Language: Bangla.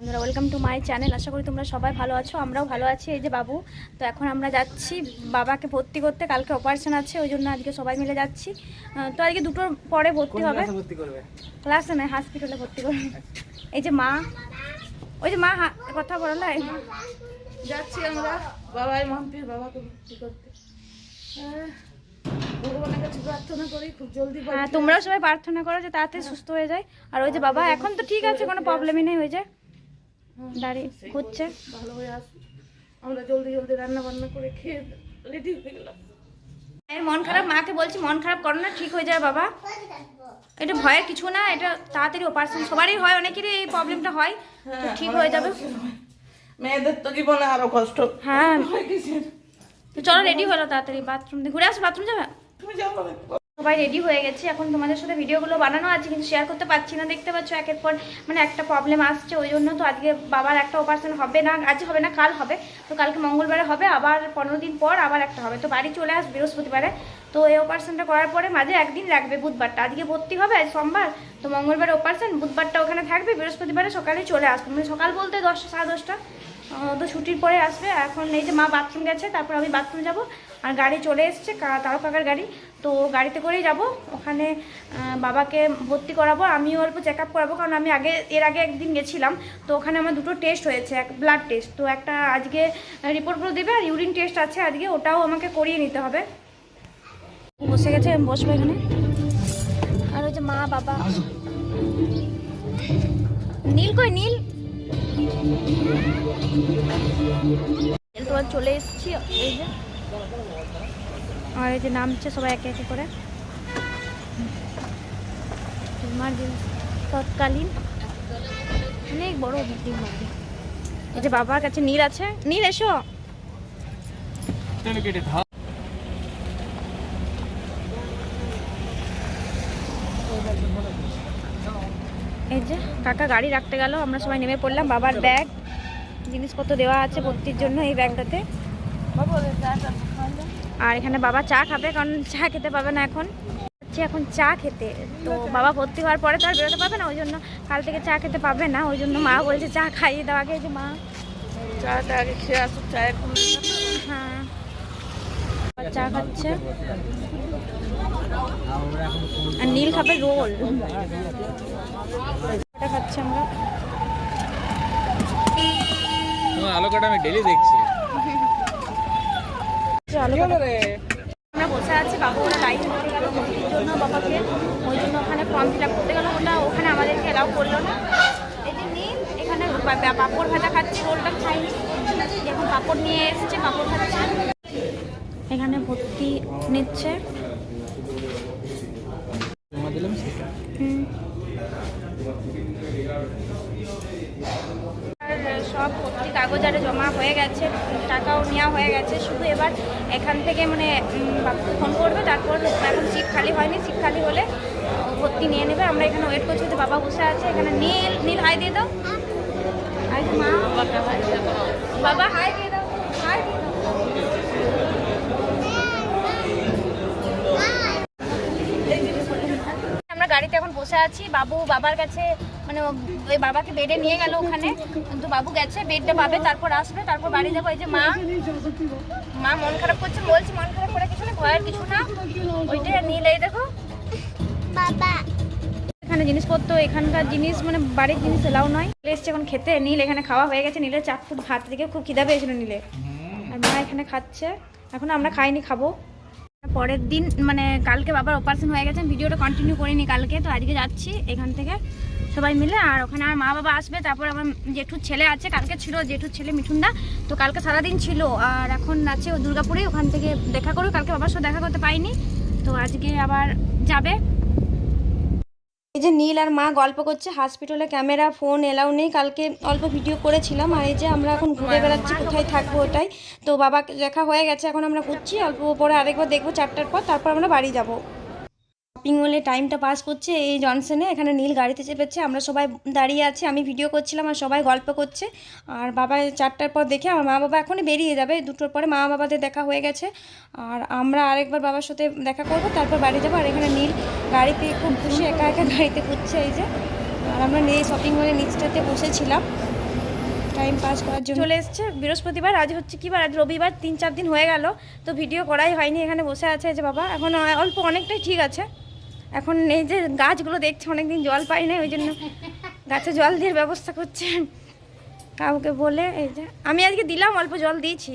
বন্ধুরা ওয়েলকাম টু মাই চ্যানেল আশা করি তোমরা সবাই ভালো আছো আমরাও ভালো আছি। এই যে বাবু তো এখন আমরা যাচ্ছি বাবাকে ভর্তি করতে কালকে অপারেশন আছে ওই জন্য আজকে সবাই মিলে যাচ্ছি। তো আজকে দুটোর পরে ভর্তি হবে? ক্লাসে নয় হসপিটালে ভর্তি করবে। এই যে মা ওই যে মা কথা বলল যাচ্ছি আমরা বাবাই মাম্পির বাবাকে ভর্তি করতে। হ্যাঁ, ভগবানের কাছে প্রার্থনা করি খুব জলদি হ্যাঁ তোমরাও সবাই প্রার্থনা করো যে তাড়াতাড়ি সুস্থ হয়ে যায়। আর ওই যে বাবা এখন তো ঠিক আছে কোনো প্রবলেমই নেই হয়ে যায় দাঁড়িয়ে ঘুরছে। ভালো হয়ে আমরা জলদি জলদি রান্না বান্না করে খেয়ে রেডি হয়ে গেলাম। মন খারাপ মাকে বলছি মন খারাপ করো না ঠিক হয়ে যাবে বাবা। এটা ভয়ের কিছু না এটা তাড়াতাড়ি অপারেশন সবারই হয় অনেকেরই এই প্রবলেমটা হয় তো ঠিক হয়ে যাবে। মেয়েদের তো জীবনে আরও কষ্ট। হ্যাঁ। তো চলো রেডি হলো তাড়াতাড়ি বাথরুম দিয়ে। ঘুরে আসো বাথরুম যাবে? তুমি যাও না সবাই রেডি হয়ে গেছে। এখন তোমাদের সাথে ভিডিওগুলো বানানো আছে, কিন্তু শেয়ার করতে পারছি না। দেখতে পাচ্ছ একের পর মানে একটা প্রবলেম আসছে, ওই জন্য তো আজকে বাবার একটা অপারেশন হবে না, আজ হবে না, কাল হবে। তো কালকে মঙ্গলবারে হবে, আবার পনেরো দিন পর আবার একটা হবে। তো বাড়ি চলে আস বৃহস্পতিবারে। তো এই অপারেশনটা করার পরে মাঝে একদিন লাগবে বুধবারটা। আজকে ভর্তি হবে সোমবার। তো মঙ্গলবারে অপারেশন বুধবারটা ওখানে থাকবে, বৃহস্পতিবারে সকালে চলে আসবে। মানে সকাল বলতে দশটা, সাড়ে দশটা। আহ, তো ছুটির পরে আসবে। এখন এই যে মা বাথরুম গেছে তারপর আমি বাথরুম যাব। আর গাড়ি চলে এসছে কা- তারও কাকার গাড়ি। তো গাড়িতে করেই যাব। ওখানে বাবাকে ভর্তি করাবো। আমিও অল্প চেক আপ করাবো কারণ আমি আগে এর আগে একদিন গেছিলাম। তো ওখানে আমার দুটো টেস্ট হয়েছে এক ব্লাড টেস্ট তো একটা আজকে রিপোর্টগুলো দেবে আর ইউরিন টেস্ট আছে আজকে ওটাও আমাকে করিয়ে নিতে হবে। বসে গেছে আমি বসবো এখানে। আর ওই যে মা বাবা। নীল কই নীল? তোমার চলে এসেছি, এই যে। আর এই যে নামছে সবাই একে একে করে। তৎকালীন, অনেক বড় বাড়ি। এই যে বাবার কাছে নীল আছে। নীল, এসো। এই যে কাকা গাড়ি রাখতে গেল আমরা সবাই নেমে পড়লাম। বাবার ব্যাগ জিনিসপত্র দেওয়া আছে ভর্তির জন্য এই ব্যাগটাতে। আর এখানে বাবা চা খাবে কারণ চা খেতে পাবে না এখন। যাচ্ছি এখন চা খেতে। তো বাবা ভর্তি হওয়ার পরে তো আর বেরোতে পারবে না ওই জন্য কাল থেকে চা খেতে পাবে না ওই জন্য মা বলছে চা খাইয়ে দাও আগে এই যে মা। চাটা আগে খেয়ে আসুক চা এখন হ্যাঁ। চা খাচ্ছে। আর নীল খাবে রোল। এটা খাচ্ছি আমরা। তোমার আলোকাটা আমি ডেলি দেখছি। আমরা বসে আছি বাবু ওরা লাইন করতে গেল ভর্তির জন্য বাবাকে। ওই জন্য ওখানে ফর্ম ফিল আপ করতে গেল ওটা ওখানে আমাদেরকে এলাও করল না। এখানে পাঁপড় ভাজা খাচ্ছি রোলটা খাইনি। এখন পাঁপড় নিয়ে এসেছে পাঁপড় খাচ্ছে। এখানে ভর্তি নিচ্ছে। দিলাম সেটা। সব ভর্তি কাগজ আরে জমা হয়ে গেছে টাকাও নেওয়া হয়ে গেছে। শুধু এবার এখান থেকে মানে বাবুকে ফোন করবে তারপর এখন সিট খালি হয়নি সিট খালি হলে ভর্তি নিয়ে নেবে। আমরা এখানে ওয়েট করছি তো বাবা বসে আছে। এখানে নীল নীল হাই দিয়ে দাও। মা বাবা হাই দিয়ে দাও হাই দিয়ে দাও আমরা গাড়িতে এখন বসে আছি। বাবু বাবার কাছে মানে ওই বাবাকে বেডে নিয়ে গেল ওখানে। কিন্তু বাবু গেছে বেডটা পাবে তারপর আসবে তারপর বাড়ি যাব। এই যে মা মা মন খারাপ করছে বলছি মন খারাপ করে কিছু না ভয়ের কিছু না। ওইটা নীল এই দেখো। এখানে জিনিসপত্র এখানকার জিনিস মানে বাড়ির জিনিস এলাও নয়। নীল এসছে এখন খেতে। নীল এখানে খাওয়া হয়ে গেছে। নীলের চার ফুট ভাত থেকে খুব খিদা পেয়েছিল নীলে আর মা এখানে খাচ্ছে। এখন আমরা খাইনি খাব। পরের দিন মানে কালকে বাবার অপারেশন হয়ে গেছে ভিডিওটা কন্টিনিউ করিনি কালকে, তো আজকে যাচ্ছি এখান থেকে সবাই মিলে, আর ওখানে আমার মা বাবা আসবে, তারপর আমার জেঠুর ছেলে আছে, কালকে ছিল জেঠুর ছেলে মিঠুনদা, তো কালকে সারাদিন ছিল, আর এখন আছে ও দুর্গাপুরে, ওখান থেকে দেখা করো কালকে বাবার সাথে দেখা করতে পাইনি তো আজকে আবার যাবে। এই যে নীল আর মা গল্প করছে হসপিটালে ক্যামেরা ফোন এলাও নেই। কালকে অল্প ভিডিও করেছিলাম, আর এই যে আমরা এখন ঘুরে বেড়াচ্ছি, কোথায় থাকব ওটাই। তো বাবা দেখা হয়ে গেছে, এখন আমরা ঘুরছি অল্প পরে আরেকবার দেখব, চারটার পর, তারপর আমরা বাড়ি যাব। শপিং মলে টাইমটা পাস করছে, এই জনসনে এখানে নীল গাড়িতে চেপেছে, আমরা সবাই দাঁড়িয়ে আছি, আমি ভিডিও করছিলাম আর সবাই গল্প করছে। আর বাবা চারটার পর দেখে আমার মা বাবা এখনই বেরিয়ে যাবে, দুটোর পরে মা বাবাদের দেখা হয়ে গেছে। আর আমরা আরেকবার বাবার সাথে দেখা করব, তারপর বাড়ি যাব। আর এখানে নীল গাড়িতে খুব খুশি, একা একা গাড়িতে ঘুরছে এই যে। আর আমরা এই শপিং মলের নিচটাতে বসেছিলাম। টাইম পাস করার জন্য। চলে এসছে, বৃহস্পতিবার, আজ হচ্ছে কি বার? আজ রবিবার, তিন চার দিন হয়ে গেল, তো ভিডিও করাই হয়নি, এখানে বসে আছে যে বাবা। এখন অল্প অনেকটাই ঠিক আছে। এখন এই যে গাছগুলো দেখছে, অনেকদিন জল পাই না ওই জন্য গাছে জল দেওয়ার ব্যবস্থা করছে। কাউকে বলে, এই যে, আমি আজকে দিলাম, অল্প জল দিয়েছি।